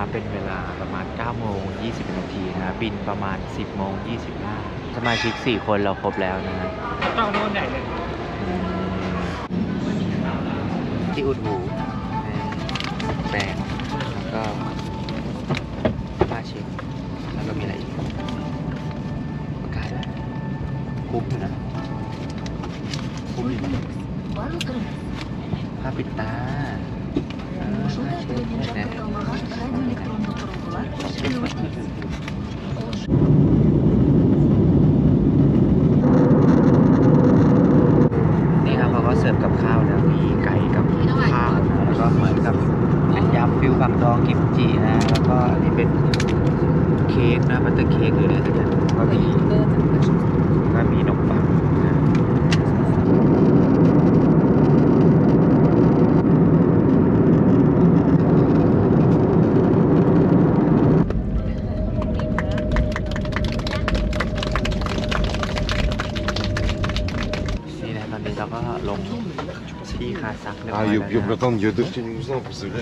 นะครับ เป็นเวลาประมาณ 9 โมง 20 นาทีนะ บินประมาณ 10 โมง 25 สมาชิก 4 คนเราครบแล้วนะฮะต้องโน่นไหนเลยอืมที่อุดหู Anyway. ก็ลงที่คาซักเรียบร้อยแล้วน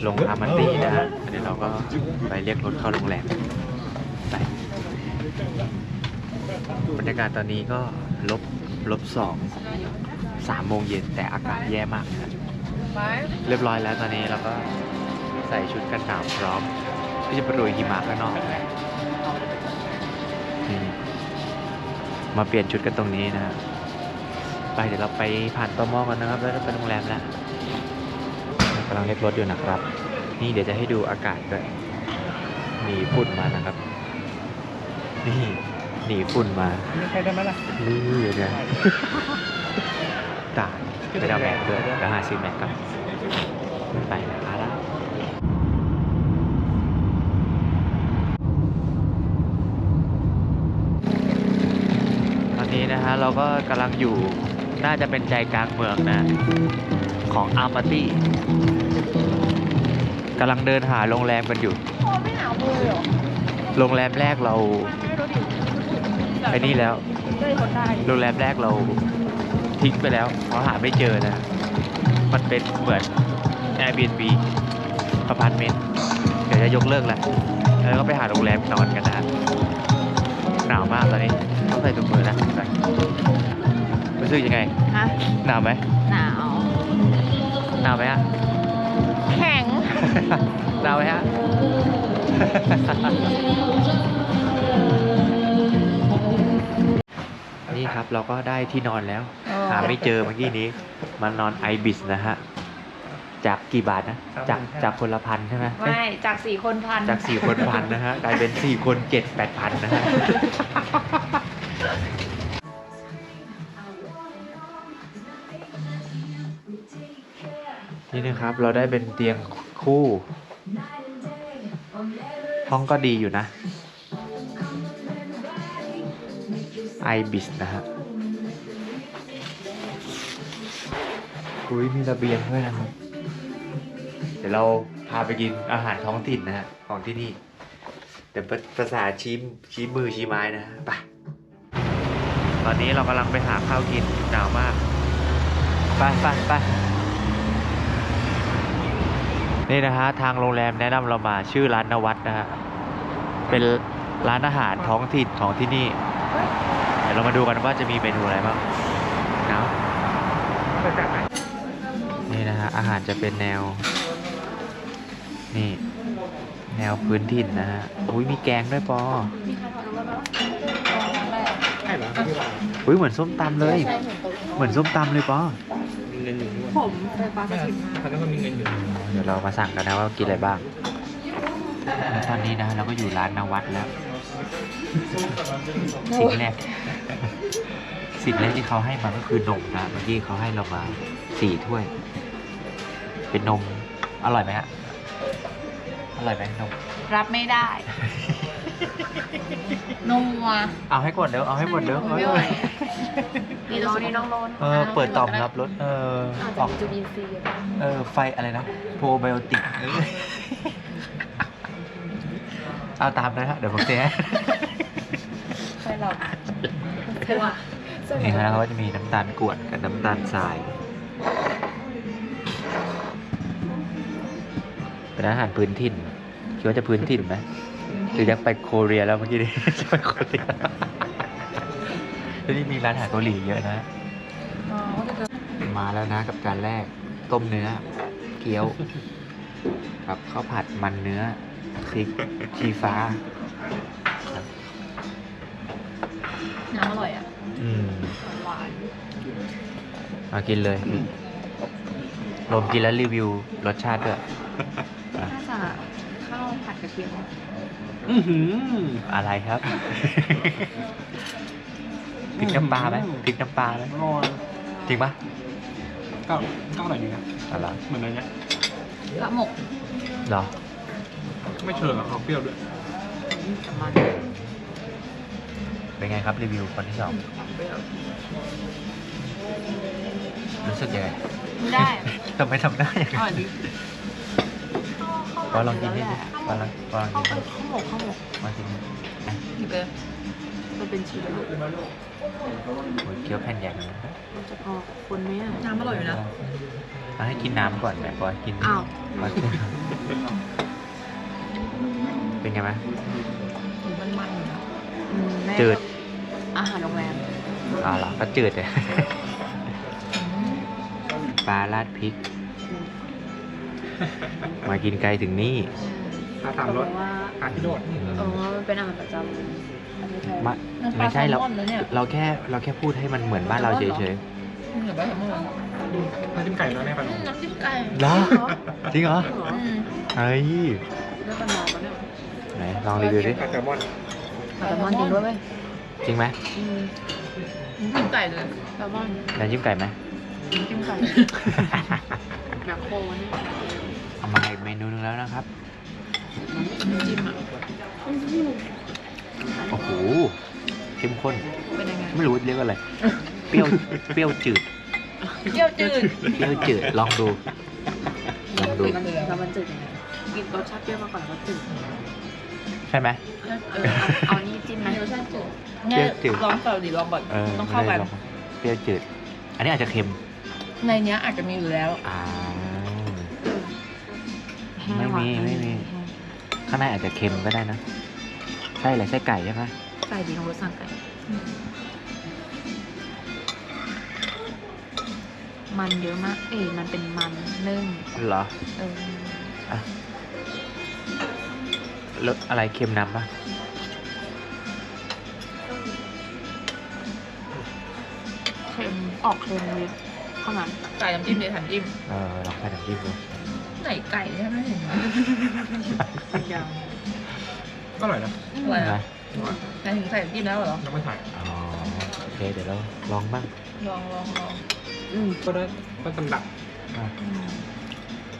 ะลงอามาตีนะฮะอันนี้เราก็ไปเรียกรถเข้าโรงแรมไปบรรยากาศตอนนี้ก็ลบลบสองสามโมงเย็นแต่อากาศแย่มากนะเรียบร้อยแล้วตอนนี้เราก็ใส่ชุดกันหนาวพร้อมที่จะไปรุยหิมะข้างนอกมาเปลี่ยนชุดกันตรงนี้นะครับ ไปเดี๋ยวเราไปผ่านตมกันนะครับ แล้วก็ไปโรงแรมแล้วกำลังเรียกรถอยู่นะครับ นี่เดี๋ยวจะให้ดูอากาศด้วยมีฝุ่นมานะครับ นี่หนีฝุ่นมามีใครได้ไหมล่ะนี่เดี๋ยวตายไปเอาแม็กด้วยเดี๋ยวหาซื้อแม็กกันไปนะคะแล้วตอนนี้นะฮะเราก็กำลังอยู่ น่าจะเป็นใจกลางเมืองนะ ของอาร์มาตี้กำลังเดินหาโรงแรมกันอยู่ไม่หนาวมือเหรอโรงแรมแรกเราไอ้นี่แล้วเลยคนได้โรงแรมแรกเราทิ้งไปแล้วเพราะหาไม่เจอนะ มันเป็นเหมือน Airbnb อพาร์ตเมนต์เดี๋ยวจะยกเลิกแหละแล้วก็ไปหาโรงแรมนอนกันนะหนาวมากตอนนี้ต้องใส่ถุงมือนะ รู้สึกยังไง ฮะหนาวไหมหนาว หนาวไหมฮะ แข็ง หนาวไหมฮะ นี่ครับเราก็ได้ที่นอนแล้วหาไม่เจอเมื่อกี้นี้มานอนไอบิสนะฮะ จากกี่บาทนะ จากจากคนละพันใช่ไหมเอ้ยไม่จากสี่คนพันจากสี่คนพันนะฮะ กลายเป็นสี่คนเจ็ดแปดพันนะฮะ นี่นะครับ เราได้เป็นเตียงคู่ ห้องก็ดีอยู่นะไอบิสนะฮะอุ้ยมีระเบียงด้วยนะครับ เดี๋ยวเราพาไปกินอาหารท้องถิ่นนะฮะของที่นี่ เดี๋ยวภาษาชี้มชี้มือชี้ไม้นะฮะไปตอนนี้เรากำลังไปหาข้าวกินหนาวมาก ไปไปไป นี่นะฮะทางโรงแรมแนะนำเรามาชื่อร้านนวัดนะฮะเป็นร้านอาหารท้องถิ่นของที่นี่ เดี๋ยวเรามาดูกันว่าจะมีเมนูอะไรบ้างหนาวไปจากไหนนี่นะฮะอาหารจะเป็นแนว นี่ แนวพื้นถิ่นนะฮะอุ้ยมีแกงด้วยปอมีใครทำรู้ไหมว่าใช่เหรออุ้ยเหมือนส้มตำเลยใช่เหมือนโต๊ะเหมือนส้มตำเลยปอมี เงินอยู่ด้วยผมไฟฟ้าสไม่ถิตมาเขาต้องมีเงินอยู่เดี๋ยวเรามาสั่งกันนะว่ากินอะไรบ้างแล้วตอนนี้นะเราก็อยู่ร้านนวัดแล้ว สิ่งแรก สิ่งแรกที่เขาให้มาก็คือนมนะเมื่อกี้เขาให้เรามาสี่ถ้วย เป็นนม อร่อยไหมฮะ อร่อยไหมนม รับไม่ได้ นมวัวเอาให้หมดเดี๋ยวเอาให้หมดเดี๋ยวไม่ไหวนี่น้องนี่น้องโลนเออเปิดต่อมรับรสเอออาจอจะอกมีจุลินทรีย์เออไฟอะไรนะโปรไบโอติกเอาตามนะฮะเดี๋ยวผมเสียใช่หรอกเธอว่ะนี่ครับเขาก็จะมีน้ำตาลกรวดกับน้ำตาลทรายเป็นอาหารพื้นถิ่นคิดว่าจะพื้นถิ่นไหม หรือยังไปโคเรียแล้วเมื่อกี้นี้จะไปโคเรียแล้วนี่มีร้านอาหารเกาหลีเยอะนะอ๋อก็จะมาแล้วนะกับจานแรก ต้มเนื้อ เกี๊ยว กับข้าวผัดมันเนื้อพริกชีฟ้าครับน้ำอร่อยอะ อืมหวานมากินเลยลมกินแล้วรีวิวรสชาติด้วยอะน่าจะข้าวผัดกระเทียม อือหืออะไรครับ พริกน้ำปลาไหมพริกน้ำปลาไหมอร่อยจริงปะก็ก็อร่อยดีนะอะไรอเหมือนอะไรเงี้ยละหมกเหรอไม่เชิงอะเขาเปรี้ยวด้วยกับมันเป็นไงครับรีวิวคนที่สองเปรี้ยวรู้สึกยังไงไม่ได้ ทำไมทำหน้าอย่างอนั้ร่อยนดีปอลองกินดิ ปอลองปอลองข้าวกินข้าวหมกข้าวหมกมากินอะหยิบเลยมันเป็นชิ้นลูกโอ้ยเกี๊ยวแผ่นใหญ่เลยนะมันจะพอคนไหมอะน้ำอร่อยอยู่นะเอาให้กินน้ำก่อนแหมปอยกินอ้าวมากินเป็นไงไหมมันมันอยู่นะอืมแม่จืดอาหารโรงแรมอ่าเหรอก็จืดเลยปลาราดพริก มากินไกลถึงนี่ อาสามรสเพราะว่าอาที่โดดเออมันเป็นอาหารประจำประเทศไทยมานั่นปลาไม่ใช่เราแซลมอนนะเนี่ยเราแค่เราแค่พูดให้มันเหมือนบ้านเราเฉยเหมือนปลาแซลมอนน้ำจิ้มไก่แล้วแม่ปลาหนูน้ำจิ้มไก่ๆเหรอจริงเหรออืมเฮ้ยแล้วปลาหนอปะเนี่ยไหนลองรีวิวดิปลาแซลมอนปลาแซลมอนจริงด้วยเว้ยจริงไหมอืมน้ำจิ้มไก่เลยแซลมอนน้ำจิ้มไก่ไหม น้ำจิ้มไก่แบบโคเนี่ยเอามาอีกเมนูหนึงแล้วนะครับน้ำ จิ้มอะโอ้โหเข้มข้น เป็นยังไงไม่รู้เรียกว่าอะไร เปรี้ยว เปรี้ยวจืดเปรี้ยวจืดเปรี้ยวจืด ลองดู ลองดู มันแล้วมันจืดยังไงกินรสชาติเปรี้ยวมาก่อนแล้วจืดใช่ไหม เออเอาเอานี่จิ้มไหมรสชาติจืดเปรี้ยวจืด ลองก่อนดิลองก่อนเออต้องเข้ากันไม่ได้ลองเปรี้ยวจืด อันนี้อาจจะเค็ม ในเนี้ยอาจจะมีอยู่แล้ว อ่า ไม่มี ไม่มี ข้างในอาจจะเค็มก็ได้นะใช่อะไรไส้ไก่ใช่ไหมไก่ดีของรสสั่งไก่ มันเยอะมาก เอ้ยมันเป็นมันนึ่งเหรอเอออะแล้วอะไรเค็มน้ำปะเค็มออกเค็มเลยเข้ามาไก่น้ำจิ้มเลยถามจิ้มเออลองใส่น้ำจิ้มดู ไหนไก่เนี่ยไม่เห็นยังก็อร่อยนะอะไรนะอะไหนถึงใส่น้ำจิ้มแล้วเหรอ ยังไม่ถ่ายอ๋อโอเคเดี๋ยวเราลองบ้างลองลองลองอืมก็ได้ก็ตำดับอะอืม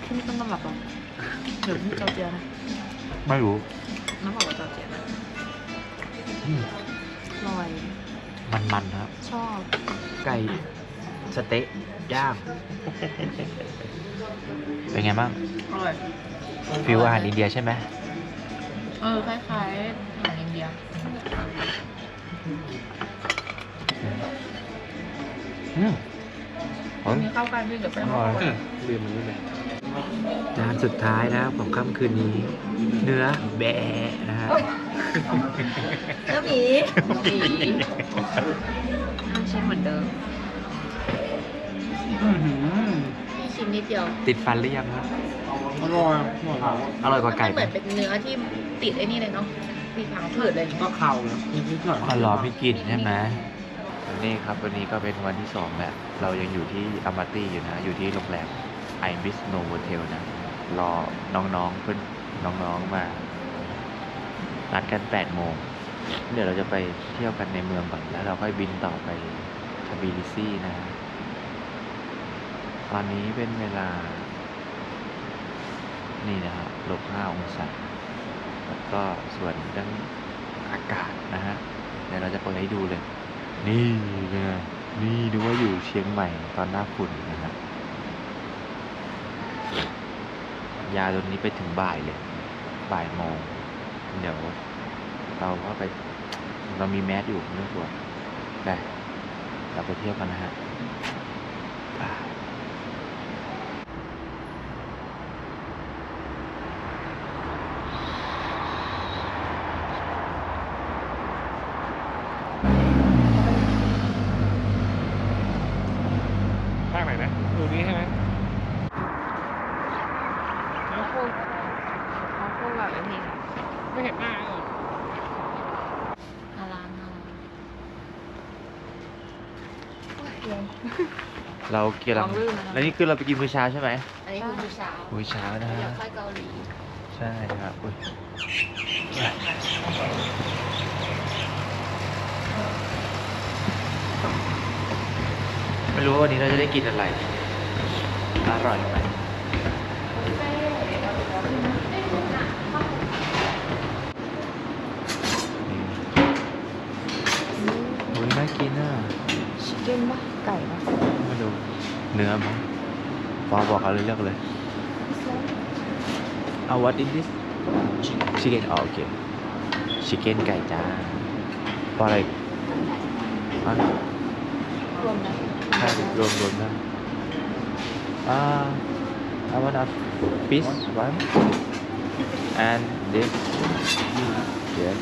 ที่นี่ต้องตำรับเหรอหรือที่เจ้าเจียนะไม่รู้น้ำบอกว่าเจ้าเจียนะอืมอร่อย มันๆครับ ชอบ ไก่สเต๊ะย่าง เป็นไงบ้างอร่อยฟิวอาหารอินเดียใช่ไหมเออคล้ายๆอาหารอินเดียอืมผมมีข้าวกันด้วยเดี๋ยวไปอข้าร่วอยเออลืมมันนี่เลยจานสุดท้ายนะครับของค่ำคืนนี้ เนื้อแบะนะฮะเนื้อหมีหมีห้ามชิมเหมือนเดิมอื้อหือพี่ชิม นิดเดียวติดฟันหรือยังครับอร่อยอร่อยอร่อยกว่าไก่มันไหเหมมือนเป็นเนื้อที่ติดไอ้นี่เลยเนาะติดผังผืดเลยก็เข่านะนิดๆหน่อยอ๋อเหรอไม่กินใช่ไหมนี่ครับวันนี้ก็เป็นวันที่สองแล้ว เรายังอยู่ที่อมาตี้อยู่นะ อยู่ที่โรงแรมไอบิสโนโวเทลนะ รอน้องๆเพื่อนน้องๆมานัดกันแปดโมง เดี๋ยวเราจะไปเที่ยวกันในเมืองก่อน แล้วเราค่อยบินต่อไปทบิลิซีนะฮะ ตอนนี้เป็นเวลา นี่นะครับลบห้าองศา แล้วก็ส่วนเรื่องอากาศนะฮะ เดี๋ยวเราจะเปิดให้ดูเลย นี่นไงนี่ดูว่าอยู่เชียงใหม่ตอนหน้าฝุ่นนะฮะ ยาตัวนี้ไปถึงบ่ายเลย บ่ายโมง เดี๋ยว เราก็ไป เรามีแมสอยู่ไม่ต้องกลัวไปเราไปเที่ยวกันนะฮะบาย อยู่นี่ใช่ไหม เขาพูดเขาพูดแบบไอ้นี่ค่ะ ไม่เห็นหน้าเลย ฮาลานฮาลาน เรากำลังลองลื่นนะครับ แล้วนี่คือเราไปกินมื้อเช้าใช่ไหมอันนี้คือมื้อเช้ามื้อเช้านะเดี๋ยฮะวค่อยเกาหลีใช่ครับอุ๊ยไม่รู้ว่าวันนี้เราจะได้กินอะไร อร่อยไหมอุ้ยน่ากินอะ ชิคเก้นปะ ไก่ปะไม่ดูเนื้อมั้งปอบอกเอาเลยเลือกเลยเอา what is this chicken อ๋อโอเค chicken ไก่จ้าปออะไรอะรวมนะใช่รวมรวมได้อ่า I want a fish one and this yes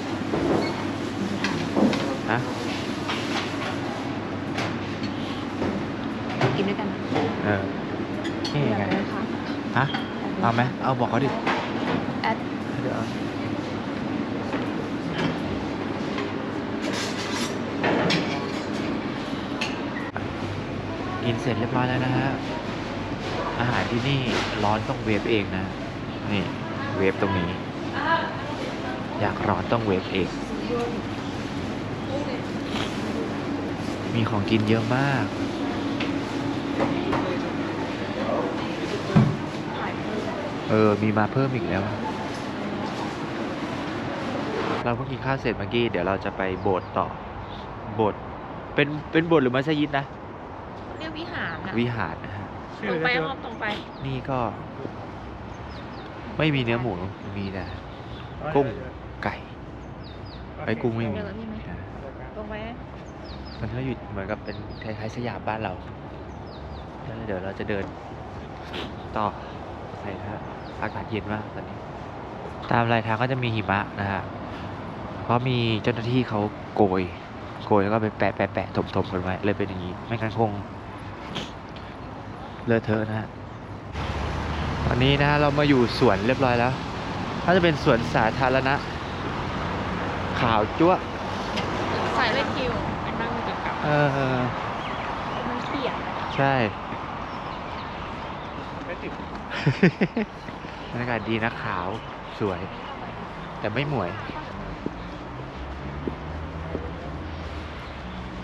ฮะ กินด้วยกันนะ เออนี่ไงอยากได้ค่ะฮะเอาไหมเอาบอกเขาดิแอดเดี๋ยวเอากินเสร็จเรียบร้อยแล้วนะฮะ อาหารที่นี่ร้อนต้องเวฟเองนะ นี่เวฟตรงนี้ อยากร้อนต้องเวฟเอง มีของกินเยอะมาก เออ มีมาเพิ่มอีกแล้ว เราเพิ่งกินข้าวเสร็จเมื่อกี้ เดี๋ยวเราจะไปโบสถ์ต่อ โบสถ์เป็น เป็นโบสถ์หรือมัสยิดนะ เรียกวิหารนะวิหารนะฮะ ตรงไปอ้อมตรงไป นี่ก็ ไม่มีเนื้อหมู มีแต่กุ้ง ไก่ไอ้กุ้งไม่มีเดี๋ยวเราพี่ไหมอ่าตรงไปมันก็อยู่เหมือนกับเป็นคล้ายๆสยามบ้านเรา แล้วเดี๋ยวเราจะเดินต่อไปนะฮะอากาศเย็นมากตอนนี้ ตามรายทางก็จะมีหิมะนะฮะเพราะมีเจ้าหน้าที่เขาโกยโกยแล้วก็ไปแปะแปะแปะถมถมกันไว้เลยเป็นอย่างนี้ไม่งั้นคงเลอะเทอะนะฮะตอนนี้นะฮะเรามาอยู่สวนเรียบร้อยแล้วน่าจะเป็นสวนสาธารณะขาวจั๊วะสายเล่นคิวเป็นนั่งกินกับเออมันเขียดใช่ไม่ติด บรรยากาศดีนะขาวสวย แต่ไม่หมวย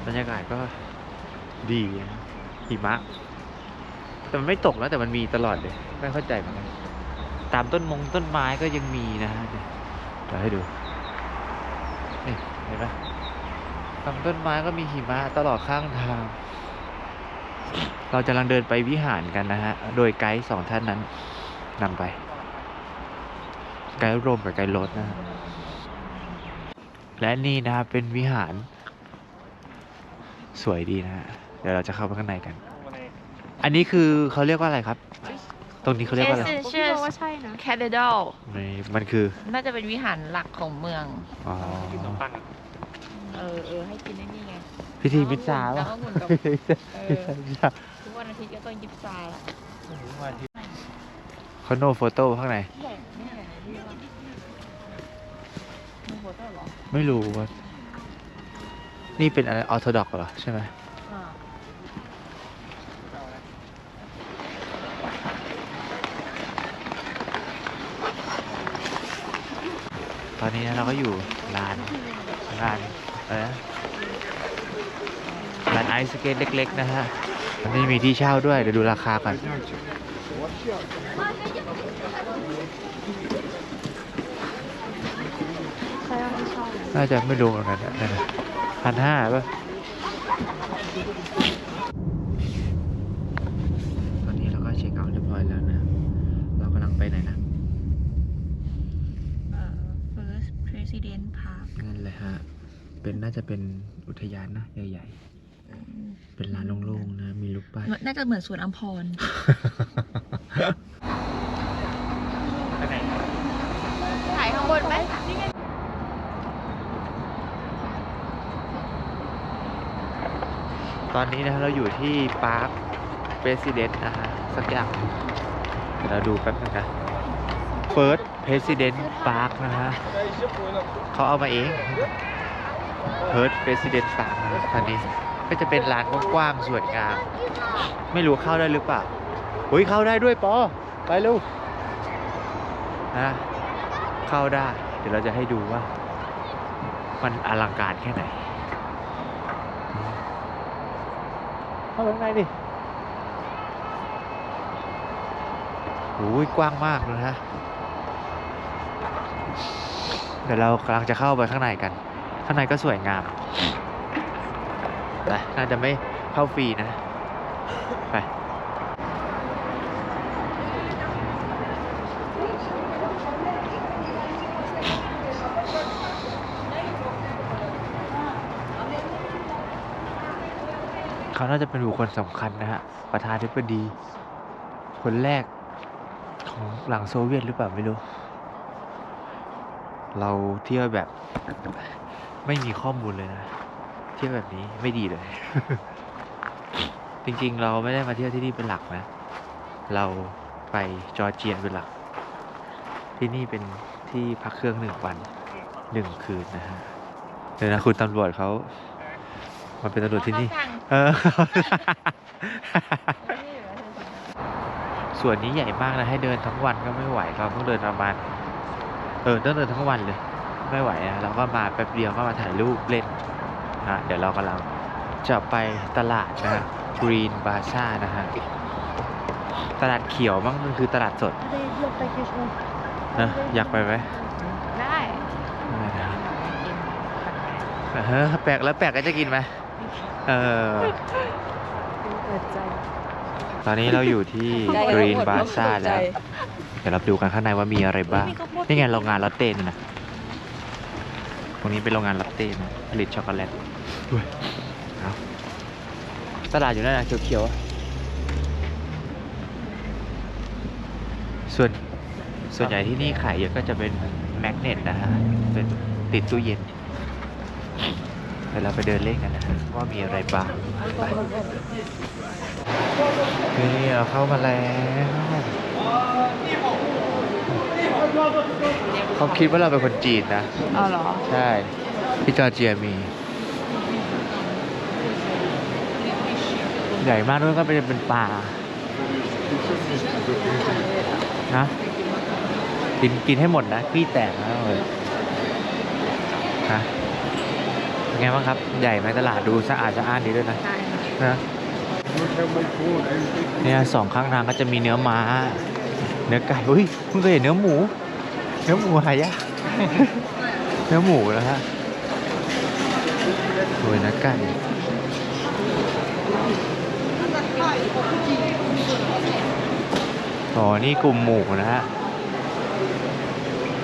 บรรยากาศก็ดีนะหิมะ แต่มันไม่ตกนะแต่มันมีตลอดเลย ไม่เข้าใจเหมือนกันตามต้นมงต้นไม้ก็ยังมีนะฮะเนี่ยเดี๋ยวให้ดูนี่เห็นไหมตามต้นไม้ก็มีหิมะตลอดข้างทาง เราจะกำลังเดินไปวิหารกันนะฮะ โดยไกด์สองท่านนั้นนำไป ไกด์รวมกับไกด์รถนะฮะและนี่นะครับเป็นวิหาร สวยดีนะฮะ เดี๋ยวเราจะเข้าไปข้างในกัน อันนี้คือเขาเรียกว่าอะไรครับ ตรงนี้เขาเรียกว่าอะไรเชื่อว่าใช่นะ Cathedral นี่มันคือน่าจะเป็นวิหารหลักของเมือง อ๋อกินขนมปังอะเออเออให้กินได้นี่ไง พิธีมิตรสาแล้ป่ะวก็หมุนกับพิธีมิตรสาเออ ทุกวันอาทิตย์ก็ต้องยิบทรายละเขาโนโฟโต้ข้างใน ใหญ่ไม่ใหญ่ที่ว่ามีโฟโต้เหรอไม่รู้ว่านี่เป็นอะไรออร์โธดอกเหรอ ใช่ไหม อ่าตอนนี้นะเราก็อยู่ร้านร้านอะไรนะ ร้านไอซ์สเกตเล็ก ๆ นะฮะอันนี้มีที่เช่าด้วย เดี๋ยวดูราคาก่อนใครว่าไม่ชอบน่าจะไม่รู้เหมือนกันพันห้าป่ะตอนนี้เราก็เช็คเอาท์เรียบร้อยแล้วนะ เรากำลังไปไหนนะเอ่อ First President Park นั่นแหละฮะ เป็นน่าจะเป็นอุทยานนะ ใหญ่ๆ เป็นลานโล่งๆนะ มีรูปปั้นน่าจะเหมือนสวนอัมพรไปไหนถ่ายข้างบนไหมนี่ไงตอนนี้นะเราอยู่ที่ปาร์ค President นะฮะ สักอย่างเดี๋ยวเราดูแป๊บนึงนะ First President Park นะฮะเขาเอามาเอง First President Park นะตอนนี้ ก็จะเป็นลานกว้างๆสวยงาม ไม่รู้เข้าได้หรือเปล่าอุ้ยเข้าได้ด้วยปอไปเร็วนะเข้าได้ เดี๋ยวเราจะให้ดูว่า มันอลังการแค่ไหน เข้าไปข้างในดิโอ้ยกว้างมากเลยนะเดี๋ยวเรากำลังจะเข้าไปข้างในกัน ข้างในก็สวยงาม แต่น่าจะไม่เข้าฟรีนะ ไปเขาน่าจะเป็นบุคคลสำคัญนะฮะ ประธานาธิบดี คนแรกของหลังโซเวียตหรือเปล่าไม่รู้ เราเที่ยวแบบไม่มีข้อมูลเลยนะ เที่ยวแบบนี้ไม่ดีเลย จริงๆ เราไม่ได้มาเที่ยวที่นี่เป็นหลักนะ เราไปจอร์เจียเป็นหลัก ที่นี่เป็นที่พักเครื่องหนึ่งวันหนึ่งคืนนะฮะเดี๋ยวนะคุณตำรวจเขามาเป็นตำรวจที่นี่ เออ ส่วนนี้ใหญ่มากนะ ให้เดินทั้งวันก็ไม่ไหว เราต้องเดินประมาณเออต้องเดินทั้งวันเลย ไม่ไหวนะเราก็มาแป๊บเดียวก็มาถ่ายรูปเล่น นะเดี๋ยวเรากำลังจะไปตลาดนะฮะ Green b a z a r นะฮะตลาดเขียวมั้งมันคือตลาดสดนะอยากไปไหมได้ไม่ได้เออแปลกแล้วแปลกก็จะกินไหมเออเปิดใจตอนนี้เราอยู่ที่ Green b a z a r แล้ว เดี๋ยวเราไปดูกันข้างในว่ามีอะไรบ้าง นี่ไงโรงงานลอตเต้นนะต รงนี้เป็นโรงงานลอตเต้นะผลิตช็อกโกแลตด้วยเอาตลาดอยู่นั่นนะเขียวๆอะส่วนส่วนใหญ่ที่นี่ขายเยอะก็จะเป็นแมกเนตนะฮะ เป็นติดตู้เย็นเดี๋ยวเราไปเดินเล่นกันนะฮะว่ามีอะไรบ้างไปนี่เราเข้ามาแล้ว เขาคิดว่าเราเป็นคนจีนนะ เอาเหรอ ใช่ ที่จอร์เจียมี ใหญ่มากด้วยก็เป็นเป็นป่านะกินกินให้หมดนะขี้แตกนะเลยฮะเป็นไงบ้างครับ ใหญ่ไหมตลาดดูสะอาดสะอ้านดีด้วยนะใช่นะเนี่ยสองข้างทางก็จะมีเนื้อม้า เนื้อไก่อุ้ยเพิ่งเคยเห็นเนื้อหมู เนื้อหมูหายากเนื้อหมูแล้วฮะโอ้ยนื้อไก่อ๋อ นี่กลุ่มหมูนะฮะ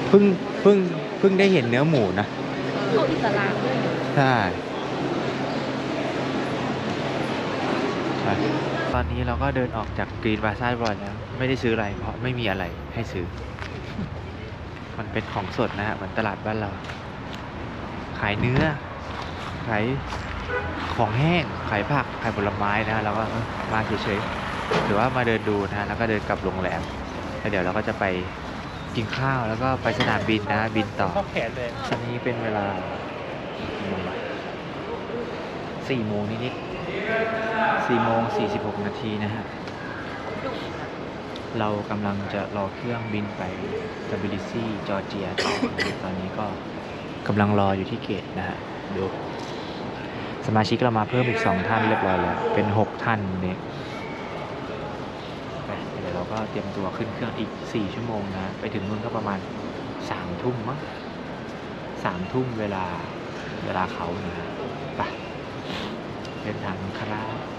เพิ่งเพิ่งเพิ่งได้เห็นเนื้อหมูนะเขาอิสลามด้วยใช่ตอนนี้เราก็เดินออกจากกรีนบาซ่าบอยแล้ว ไม่ได้ซื้ออะไรเพราะไม่มีอะไรให้ซื้อ มันเป็นของสดนะฮะเหมือนตลาดบ้านเรา ขายเนื้อ ขายของแห้ง ขายผัก ขายผลไม้นะฮะเราก็เออมาเฉยๆ หรือว่ามาเดินดูนะฮะแล้วก็เดินกลับโรงแรม แล้วเดี๋ยวเราก็จะไปกินข้าว แล้วก็ไปสนามบินนะฮะบินต่อเข้าแขนเลยตอนนี้เป็นเวลาสี่โมงนิดๆสี่โมงสี่สิบหกนาทีนะฮะ เรากำลังจะรอเครื่องบินไปตบิลิซีจอร์เจียต่อตอนนี้ก็กำลังรออยู่ที่เกตนะฮะดูสมาชิกเรามาเพิ่มอีกสองท่านเรียบร้อยแล้ว เป็นหกท่านเนี่ยไปเดี๋ยวเราก็เตรียมตัวขึ้นเครื่องอีกสี่ชั่วโมงนะ ไปถึงนู่นก็ประมาณสามทุ่มมั้งสามทุ่มเวลาเวลาเขานะฮะไปเดินทางครับ